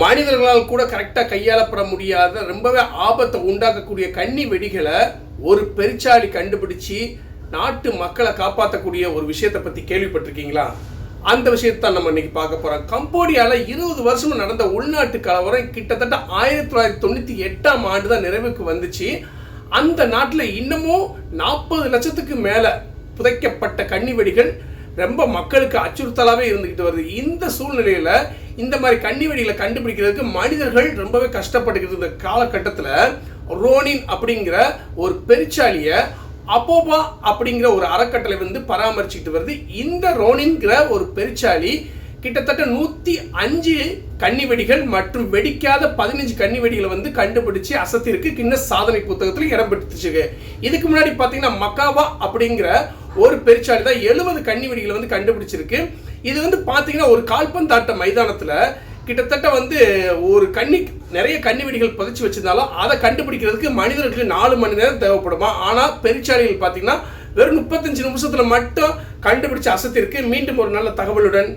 மனிதர்களால் கூட கரெக்டாக கையாளப்பட முடியாத ரொம்பவே ஆபத்தை உண்டாக்கக்கூடிய கன்னி வெடிகளை ஒரு பெருச்சாளி கண்டுபிடிச்சு நாட்டு மக்களை காப்பாற்றக்கூடிய ஒரு விஷயத்தை பற்றி கேள்விப்பட்டிருக்கீங்களா? அந்த விஷயத்தை நம்ம இன்னைக்கு பார்க்க போகிறோம் கம்போடியாவில் இருபது வருஷம் நடந்த உள்நாட்டு கலவரம் கிட்டத்தட்ட ஆயிரத்தி தொள்ளாயிரத்தி தொண்ணூற்றி எட்டாம் ஆண்டு தான் நிறைவுக்கு வந்துச்சு. அந்த நாட்டில் இன்னமும் நாற்பது லட்சத்துக்கு மேலே புதைக்கப்பட்ட கன்னி வெடிகள் ரொம்ப மக்களுக்கு அச்சுறுத்தலாகவே இருந்துக்கிட்டு வருது. இந்த சூழ்நிலையில் இந்த மாதிரி கன்னி வெடிகளை கண்டுபிடிக்கிறதுக்கு மனிதர்கள் ரொம்பவே கஷ்டப்பட்டுக்கிட்டு இருந்த காலகட்டத்தில் ரோனின் அப்படிங்கிற ஒரு பெருச்சாலியை அப்போபா அப்படிங்கிற ஒரு அறக்கட்டளை வந்து பராமரிச்சுக்கிட்டு வருது. இந்த ரோனின்கிற ஒரு பெருச்சாலி கிட்டத்தட்ட நூற்றி அஞ்சு கன்னி வெடிகள் மற்றும் வெடிக்காத பதினஞ்சு கன்னி வெடிகளை வந்து கண்டுபிடிச்சு அசத்திற்கு கிண்ண சாதனை புத்தகத்தில் இடம் பெற்றுச்சு இதுக்கு முன்னாடி பார்த்தீங்கன்னா மக்காவா அப்படிங்கிற ஒரு பெருச்சாடி தான் எழுபது கன்னி வெடிகளை வந்து கண்டுபிடிச்சிருக்கு. இது வந்து பார்த்தீங்கன்னா ஒரு கால்பந்தாட்ட மைதானத்தில் கிட்டத்தட்ட வந்து ஒரு கன்னி நிறைய கன்னி வெடிகள் புதைச்சி வச்சிருந்தாலும் அதை கண்டுபிடிக்கிறதுக்கு மனிதர்களுக்கு நாலு மணி நேரம் தேவைப்படுமா? ஆனால் பெருச்சாளிகள் பார்த்தீங்கன்னா வெறும் முப்பத்தஞ்சு நிமிஷத்தில் மட்டும் கண்டுபிடிச்சு அசத்திற்கு மீண்டும் ஒரு நல்ல தகவலுடன்